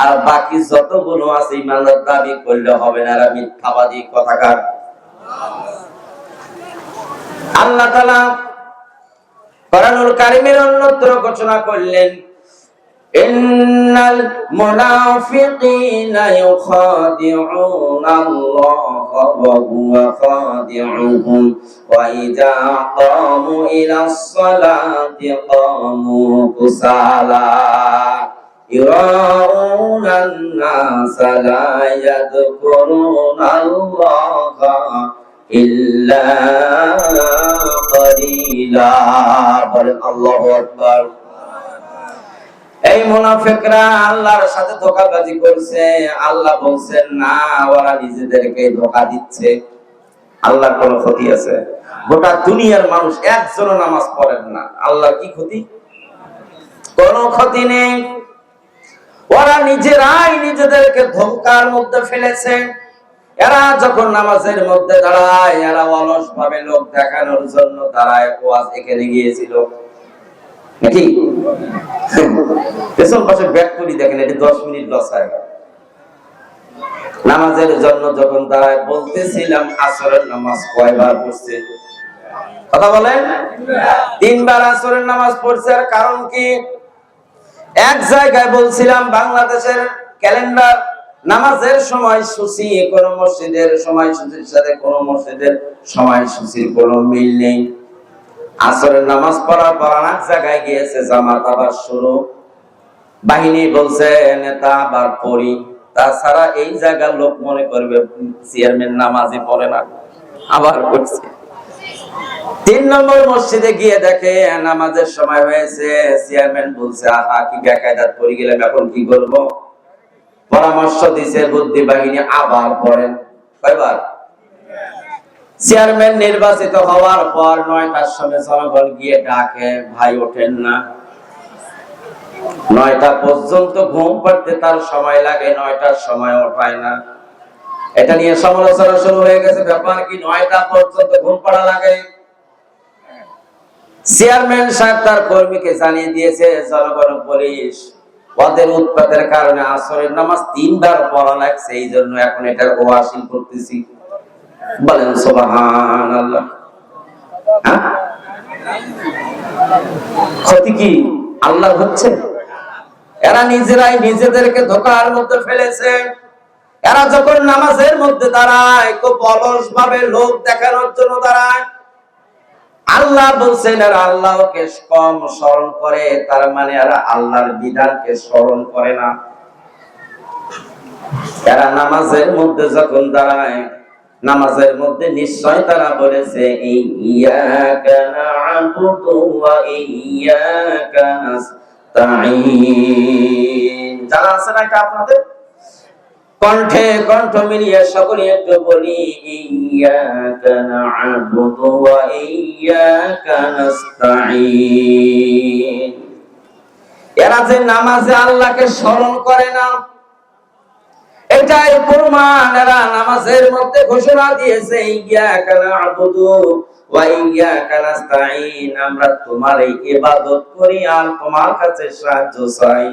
আর বাকি যতগুলো আছে, ইমানের দাবি করলে হবে না, এরা মিথ্যাবাদী, কথাকার। আল্লাহ তাআলা কোরআনুল কারীমের অন্যত্র ঘোষণা করলেন إن المنافقين يخادعون الله وهو خادعهم وإذا قاموا إلى الصلاة قاموا كسالى يراءون الناس لا يذكرون الله إلا قليلا بل الله أكبر এই মুনাফিকরা আল্লাহর সাথে ধোকাবাজি করছে। আল্লাহ বলছেন, না, ওরা নিজেদেরকে ধোকা দিচ্ছে। আল্লাহর কোন ক্ষতি আছে? গোটা দুনিয়ার মানুষ একজনও নামাজ পড়েন না। আল্লাহর কি ক্ষতি? কোন ক্ষতি নেই। ওরা নিজেরাই নিজেদেরকে ধোকার মধ্যে ফেলেছে। এরা যখন নামাজের মধ্যে দাঁড়ায়, এরা অলস ভাবে লোক দেখানোর জন্য দাঁড়ায়। ওয়াজ এখানে গিয়েছিল। নাকি? পেছন পাশে ব্যাক করি, দেখেন এটি দশ মিনিট নামাজের জন্য যখন দাঁড়ায়, বলতেছিলাম, আসরের নামাজ কয়বার পড়ছে? কথা বলেন? তিনবার আসরের নামাজ পড়ছে, আর কারণ কি? এক জায়গায় বলছিলাম, বাংলাদেশের ক্যালেন্ডার, নামাজের সময় সূচি কোন মসজিদের সময় সূচির সাথে কোন মসজিদের সময় সূচির কোন মিল নেই। আসরের নামাজ পড়ার পর অনেক জায়গায় গিয়েছে জামাত, আবার শুরু। বাহিনী বলছে নেতা, আবার পড়ি। তাছাড়া এই জায়গার লোক মনে করবে, চেয়ারম্যান নামাজই পড়ে না, আবার করছে তিন নম্বর মসজিদে গিয়ে দেখে নামাজের সময় হয়েছে। চেয়ারম্যান বলছে, আহা, কি বেকায়দাত পড়ে গেলাম, এখন কি করব? পরামর্শ দিছে বুদ্ধি বাহিনী আবার পড়েন। কয়বার? চেয়ারম্যান নির্বাচিত হওয়ার পর নয়টার সময় জনগণ গিয়ে ডাকে, ভাই, ওঠেন না। নয়টা পর্যন্ত ঘুম পাড়তে তার সময় লাগে, নয়টার সময় ওঠায় না। এটা নিয়ে সমালোচনা শুরু হয়ে গেছে। ব্যাপার কি, নয়টা পর্যন্ত ঘুম পাড়া লাগে? চেয়ারম্যান সাহেব তার কর্মীকে জানিয়ে দিয়েছে, জনগণ পুলিশ, ওদের উৎপাতের কারণে আসরের নামাজ তিনবার পড়া লাগছে এই জন্য এখন এটা ওয়াসিল করতেছি। বলেন সোবাহান আল্লাহ হ্যাঁ? ক্ষতি কি? আল্লাহ হচ্ছে? এরা নিজেরাই নিজেদেরকে ধোকার মধ্যে ফেলেছে। এরা যখন নামাজের মধ্যে দাঁড়ায়, খুব অলস ভাবে লোক দেখানোর জন্য দাঁড়ায়। আল্লাহ বলছেন আল্লাহকে কম স্মরণ করে, তার মানে এরা আল্লাহর বিধানকে স্মরণ করে না। এরা নামাজের মধ্যে যখন দাঁড়ায় নামাজের মধ্যে নিশ্চয় তারা বলেছে আছে আপনাদের? কণ্ঠে কণ্ঠ মিলিয়ে সকলে একটু বলি এরা যে নামাজে আল্লাহকে স্মরণ করে না এটাই নামাজের মধ্যে ঘোষণা দিয়েছে আমরা তোমার এই ইবাদত করি আর তোমার কাছে সাহায্য চাই।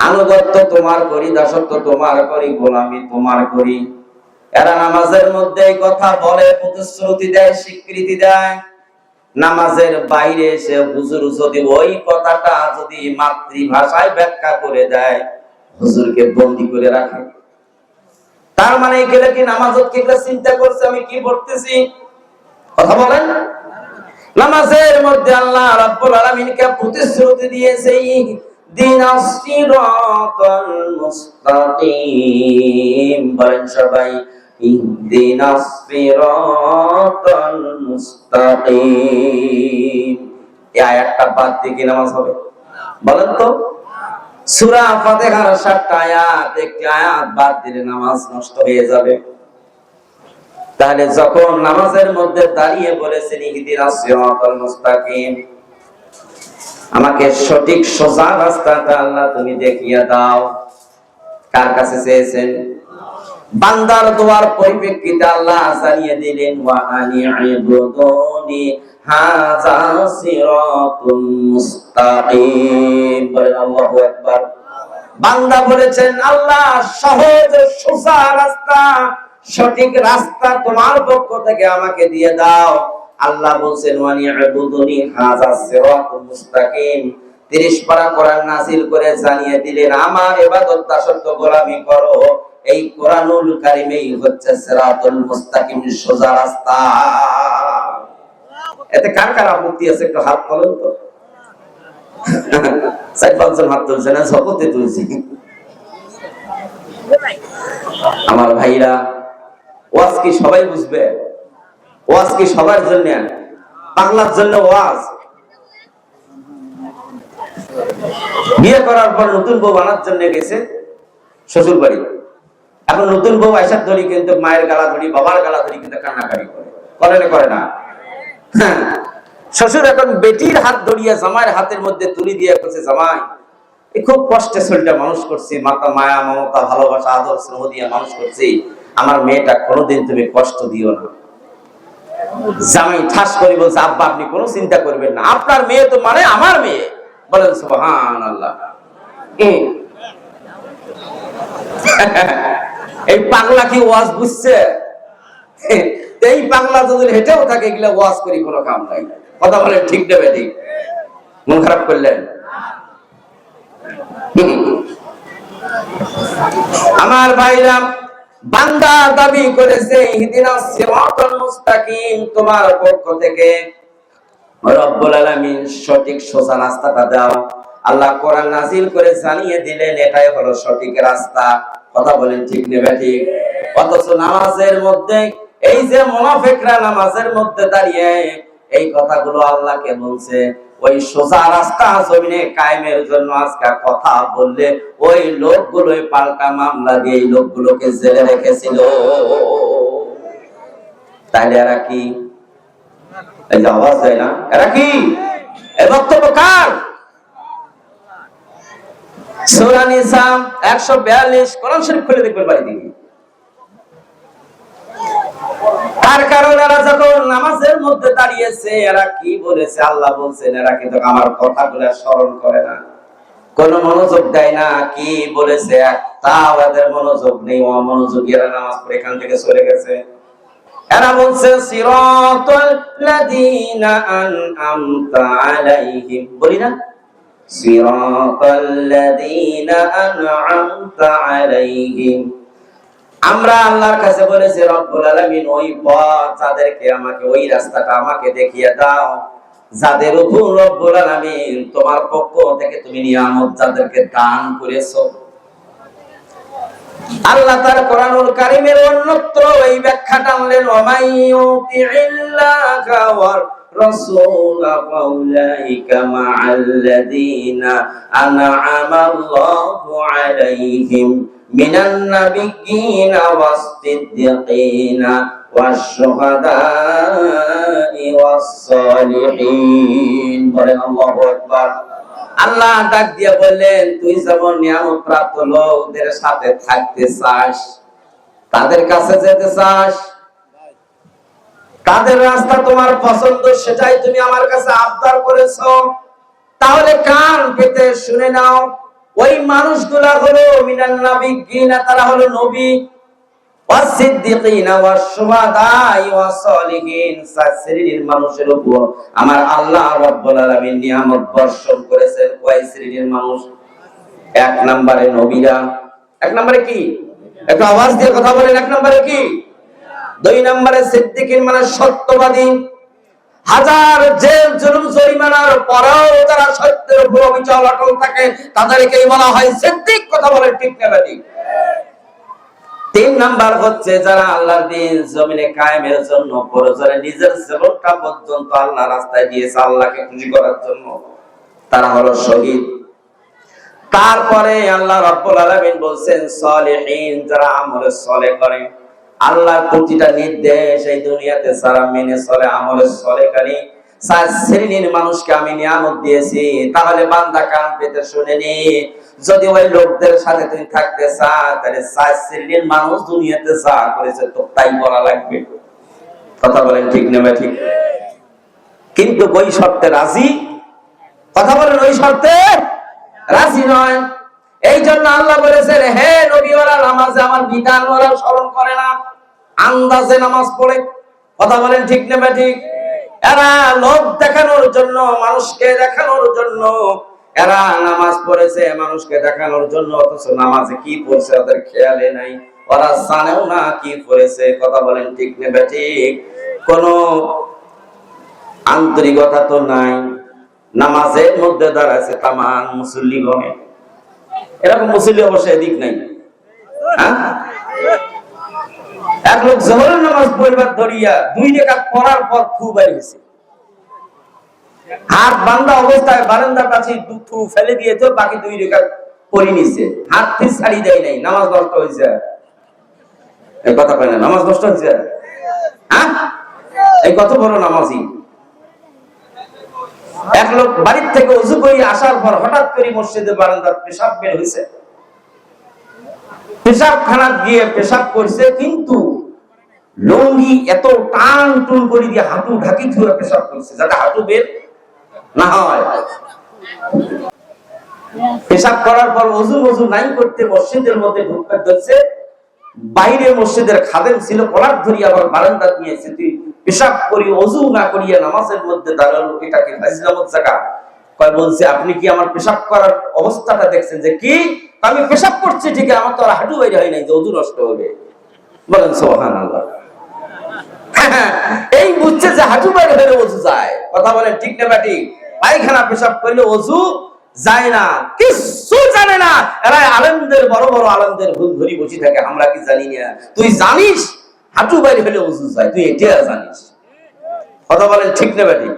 আনুগত্য তোমার করি, দাসত্ব তোমার করি, গোলামি তোমার করি। এরা নামাজের মধ্যে কথা বলে, প্রতিশ্রুতি দেয়, স্বীকৃতি দেয়। নামাজের বাইরে এসে হুজুর যদি ওই কথাটা যদি মাতৃভাষায় ব্যাখ্যা করে দেয় হুজুরকে বন্দি করে রাখে। তার মানে এগুলো কি নামাজত চিন্তা করছে? আমি কি পড়তেছি কথা বলেন। নামাজের মধ্যে আল্লাহ রাব্বুল আলামিনকে প্রতিশ্রুতি দিয়েছে মুস্তাকিম। বলেন সবাই মুস্তাকিম। এই আয়াতটা বাদ দিয়ে কি নামাজ হবে? বলেন তো। ফাতিহার সাতটা আয়াত, একটি আয়াত বাদ দিলে নামাজ নষ্ট হয়ে যাবে। তাহলে যখন নামাজের মধ্যে দাঁড়িয়ে বলেছেন ইহদিনাস সিরাতাল মুস্তাকিম আমাকে সঠিক সোজা রাস্তাটা আল্লাহ তুমি দেখিয়ে দাও। কার কাছে চেয়েছেন? বান্দার দোয়ার পরিপ্রেক্ষিতে আল্লাহ জানিয়ে দিলেন, ওয়া আনি মুস্তাকিম। আল্লাহু আকবার। বান্দা বলেছেন, আল্লাহ, সহজ, সোজা রাস্তা, সঠিক রাস্তা তোমার পক্ষ থেকে আমাকে দিয়ে দাও। আল্লাহ বলছেন, ওয়ানি মুস্তাকিম। 30 পারা কোরআন নাযিল করে জানিয়ে দিলেন, আমার ইবাদত দাসত্ব গোলামি করো। এই কোরআনুল কারিমেই হচ্ছে সিরাতুল মুস্তাকিম সোজা রাস্তা। এতে কার কার আপত্তি আছে? একটু হাত তোলেন তো। চার পাঁচজন হাত তুলছে না জগতে তুলছি। আমার ভাইরা, ওয়াজ কি সবাই বুঝবে? ওয়াজ কি সবার জন্য? বাংলার জন্য ওয়াজ। বিয়ে করার পর নতুন বউ আনার জন্য গেছে শ্বশুর বাড়ি। এখন নতুন বউ আইসার ধরি কিন্তু মায়ের গালা ধরি বাবার গালা ধরি কিন্তু কান্নাকারি করে। করে না করে না। শ্বশুর এখন বেটির হাত ধরিয়া জামাইয়ের হাতের মধ্যে তুলি দিয়ে করছে জামাই খুব কষ্টে শরীরটা মানুষ করছি, মাতা মায়া, মমতা, ভালোবাসা, আদর, স্নেহ দিয়ে মানুষ করছি। আমার মেয়েটা কোনোদিন তুমি কষ্ট দিও না। জামাই ঠাস করে বলছে, আব্বা, আপনি কোনো চিন্তা করবেন না। আপনার মেয়ে তো মানে আমার মেয়ে। বলেন আল্লাহ এই পাগলা কি ওয়াজ বুঝছে? এই পাগলা যদি হেঁটেও থাকে, এগুলা ওয়াজ করি কোনো কাম নাই। কথা বলে ঠিক দেবে ঠিক মন খারাপ করলেন? আমার ভাইরা বান্দা দাবি করেছে, ইহদিনা সিরাতাল মুস্তাকিম, তোমার পক্ষ থেকে রব্বুল আলামিন সঠিক সোজা রাস্তাটা দাও। আল্লাহ কোরআন নাজিল করে জানিয়ে দিলেন, এটাই হলো সঠিক রাস্তা। কথা বলেন ঠিক নেবে ঠিক অথচ নামাজের মধ্যে এই যে মুনাফিকরা নামাজের মধ্যে দাঁড়িয়ে এই কথাগুলো আল্লাহকে বলছে, ওই সোজা রাস্তা জমিনে কায়েমের জন্য আজকে কথা বললে ওই লোকগুলো পাল্টা মামলা দিয়ে এই লোকগুলোকে জেলে রেখেছিল। তাহলে এরা কি? এই যে আওয়াজ দেয় না? এরা কি? এ বক্তব্য কার? সূরা নিসা 142 কোরআন শরীফ খুলে দেখবেন বাড়ি দিকে তার কারণ এরা যখন নামাজের মধ্যে দাঁড়িয়েছে, এরা কি বলেছে? আল্লাহ বলছেন, এরা কিন্তু আমার কথাগুলো স্মরণ করে না। কোন মনোযোগ দেয় না, কি বলেছে? তাও এদের মনোযোগ নেই এরা নামাজ পড়ে এখান থেকে গেছে। এরা বলছে বলি না? আনআমতা আলাইহিম। আমরা আল্লাহর কাছে বলেছি রব্বুল আলামিন ওই পথ যাদেরকে আমাকে, ওই রাস্তাটা আমাকে দেখিয়ে দাও। যাদের উপর রব্বুল আলামিন তোমার পক্ষ থেকে তুমি নিয়ামত যাদেরকে দান করেছ। আল্লাহ তার কোরআনুল কারীমের অন্যত্র এই ব্যাখ্যাটা আনলেন ওয়ামাইয়ুতিল্লাহা ওয়ার রাসূল ফাউলাইকা মা'আল্লাযীনা আন'আমা আল্লাহু আলাইহিম। মিনান নাবিয়্যিনা ওয়াস-সিদ্দিকিনা ওয়াশ-শুহাদা'i ওয়াস-সালিহিন বলেন আল্লাহু আল্লাহ ডাক দিয়ে বললেন, তুই যেমন নিয়ামত প্রাপ্ত লোকদের সাথে থাকতে চাস, তাদের কাছে যেতে চাস, তাদের রাস্তা তোমার পছন্দ, সেটাই তুমি আমার কাছে আবদার করেছ, তাহলে কান পেতে শুনে নাও। ওই মানুষগুলা হলো মিনান নাবিয়্যিনা তারা হলো নবী। মানুষের উপর আমার আল্লাহ রব্বুল আলামিন নিয়ামত বর্ষণ করেছেন। কয় শ্রেণির মানুষ? এক নম্বরে নবীরা। এক নম্বরে কি? একটু আওয়াজ দিয়ে কথা বলেন, এক নম্বরে কি? দুই নম্বরে সিদ্দিকিন মানে সত্যবাদী। হাজার জেল, জুলুম, জরিমানার পরেও তারা সত্যের উপর অবিচল, অটল থাকে, তাদেরকেই বলা হয় সিদ্দিক, কথা বলে ঠিক না তিন নাম্বার হচ্ছে যারা আল্লাহর দিন জমিনে কায়েমের জন্য প্রয়োজনে নিজের জীবনটা পর্যন্ত আল্লাহ রাস্তায় দিয়েছে আল্লাহকে খুশি করার জন্য, তারা হলো শহীদ। তারপরে আল্লাহ রাব্বুল আলামিন বলছেন, সলিহিন যারা আমলে সলে করে আল্লাহর প্রতিটা নির্দেশ এই দুনিয়াতে যারা মেনে চলে, আমলে সলেকারী চার শ্রেণির মানুষকে আমি নিয়ামত দিয়েছি, তাহলে বান্দা কান পেতে শুনে নি। যদি ওই লোকদের সাথে তুমি থাকতে তাহলে চার শ্রেণির মানুষ দুনিয়াতে যা করেছে তো তাই বলা লাগবে। কথা বলেন ঠিক নেবে ঠিক? কিন্তু ওই শর্তে রাজি? কথা বলেন ওই শর্তে? রাজি নয়। এই জন্য আল্লাহ বলেছেন, হে নবীওয়ালা, নামাজে আমার বিধান ওরা স্মরণ করে না। আন্দাজে নামাজ পড়ে। কথা বলেন ঠিক নেবে ঠিক? এরা লোক দেখানোর জন্য, মানুষকে দেখানোর জন্য, এরা নামাজ পড়েছে মানুষকে দেখানোর জন্য, অথচ নামাজে কি পড়ছে ওদের খেয়ালে নাই। ওরা জানেও না কি পড়েছে, কথা বলেন ঠিক নেবে ঠিক? কোন আন্তরিকতা তো নাই। নামাজের মধ্যে দাঁড়াচ্ছে তামান মুসল্লিগণে এরকম মুসল্লি অবশ্য এদিক নাই। হ্যাঁ? এক লোক জহর নামাজ ধরিয়া দুই রেখাত পড়ার পর হয়েছে হাত অবস্থায় বারান্দার কাছে ফেলে দিয়েছে বাকি দুই রেখা পরি নিছে। ছাড়ি দেয় নাই, নামাজ নষ্ট হয়েছে। এই কথা না, নামাজ নষ্ট হয়েছে? হ্যাঁ? এই কত বড় নামাজি? এক লোক বাড়ির থেকে উজু করে আসার পর হঠাৎ করে মসজিদে বারান্দার পেশাব বের হয়েছে। পেশাব খানাত গিয়ে পেশাব করছে, কিন্তু লঙ্গি এত টান টুন করে দিয়ে হাঁটু ঢাকি ধরে পেশাব করছে, যাতে হাঁটু বের না হয়। পেশাব করার পর অজু মজু নাই করতে মসজিদের মধ্যে ঢুকতে ধরছে, বাইরে মসজিদের খাদেম ছিল, কলার ধরি আবার বারান্দা নিয়েছে তুই পেশাব করি, অজু না করিয়া নামাজের মধ্যে দাঁড়াল এটাকে ফাইজলামত জায়গা কয়, বলছে, আপনি কি আমার পেশাব করার অবস্থাটা দেখছেন যে কি? আমি পেশাব করছি, ঠিক আমার তো আর হাঁটু বাইরে হয় নাই, যে অজু নষ্ট হবে। বলেন সোহান আল্লাহ এই বুঝছে যে হাঁটু বাইরে হলে অজু যায়। কথা বলেন ঠিক না ব্যাটি পায়খানা পেশাব করলে অজু যায় না। কিছু জানে না। এরা আলেমদের, বড় বড় আলেমদের ভুল ধরি বসে থাকে, আমরা কি জানি না। তুই জানিস, হাঁটু বাইরে হলে অজু যায়, তুই এটা জানিস। কথা বলেন ঠিক না ব্যাটি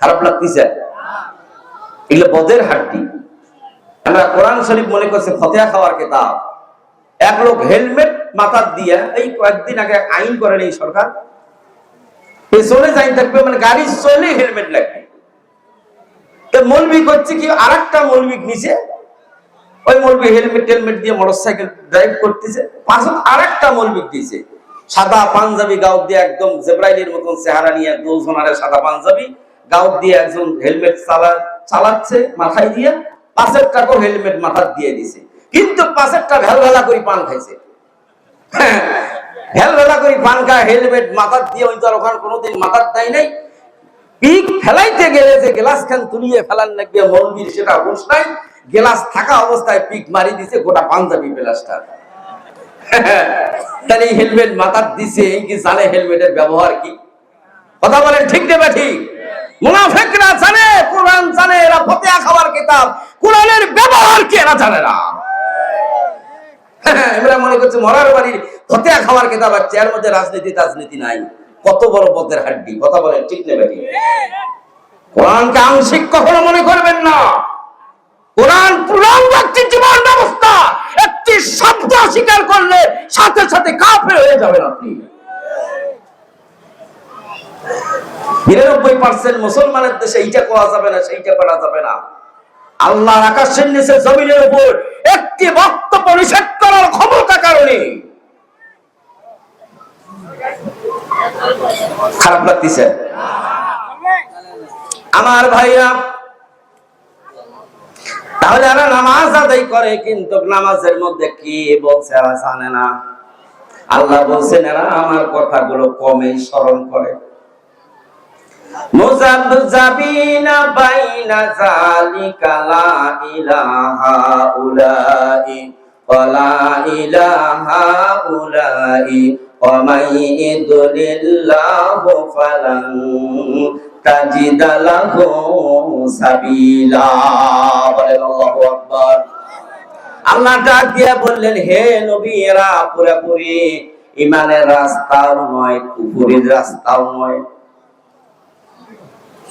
খারাপ লাগতেছে। এগুলো বদের হাড্ডি আমরা কোরআন শরীফ মনে করছে ফতেহা খাওয়ার কেতাব। এক লোক হেলমেট মাথার দিয়া এই কয়েকদিন আগে আইন করেন এই সরকার। পেছনে যাই থাকবে মানে গাড়ি চলে হেলমেট লাগবে। মৌলবি করছে কি? আর একটা মৌলবি নিচে ওই মৌলবি হেলমেট টেলমেট দিয়ে ড্রাইভ করতেছে। আর একটা মৌলবি দিয়েছে সাদা পাঞ্জাবি গাউট দিয়ে একদম জেব্রাইলের মতন চেহারা নিয়ে দুজনারে সাদা পাঞ্জাবি গাউট দিয়ে একজন হেলমেট চালা চালাচ্ছে মাথায় দিয়ে। পাশের টাকো হেলমেট মাথার দিয়ে দিছে। কিন্তু পাশেরটা ভেলভেলা করে পান খাইছে। ভেলভেলা করে পান খায় হেলমেট মাথার দিয়ে ওই তো আর ওখানে কোনোদিন মাথার দেয় নাই। পিক ফেলাইতে গেলে যে গ্লাস খান তুলিয়ে ফেলার লাগবে মৌলবীর সেটা হুঁশ নাই। গ্লাস থাকা অবস্থায় পিক মারি দিছে গোটা পাঞ্জাবি গ্লাসটা তাহলে হেলমেট মাথার দিছে, এই কি জানে হেলমেটের ব্যবহার কি? কথা বলেন ঠিক নেবে ঠিক? মুনাফেকরা জানে, কোরআন জানে, এরা ফতেহা খাওয়ার কিতাব। কোরআনের ব্যবহার কি এরা জানে না? এরা মনে করছে মরার বাড়ির ফতেহা খাওয়ার কিতাব আছে, এর মধ্যে রাজনীতি রাজনীতি নাই। কত বড় পথের হাড্ডি, কথা বলেন ঠিক নেবে ঠিক কোরআনকে আংশিক কখনো মনে করবেন না। কোরআন পূর্ণাঙ্গ একটি জীবন ব্যবস্থা, একটি শব্দ অস্বীকার করলে সাথে সাথে কাফের হয়ে যাবেন আপনি। নিরানব্বই পার্সেন্ট মুসলমানের দেশে এইটা করা যাবে না, সেইটা করা যাবে না। আল্লাহর আকাশের নিচে জমিনের উপর একটি বক্তব্য নিষেধ করার ক্ষমতা কারণে খারাপ লাগতেছে। আমার ভাইরা তাহলে এরা নামাজ আদায় করে, কিন্তু নামাজের মধ্যে কি বলছে জানে না। আল্লাহ বলছেন, এরা আমার কথাগুলো কমে স্মরণ করে। মুজাবজাবিনা বাইনা যালিকা লা ইলাহা উলাই ওয়ালা ইলাহা উলাই লাহু সাবিলা। বলেন আল্লাহু আকবার। আল্লাহ ডাক দিয়ে বললেন, হে নবী এরা পুরোপুরি ইমানের রাস্তাও নয়, কুফুরির রাস্তাও নয়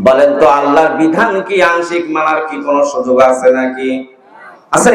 বলেন তো আল্লাহর বিধান কি? আংশিক মানার কি কোনো সুযোগ আছে নাকি? আছে?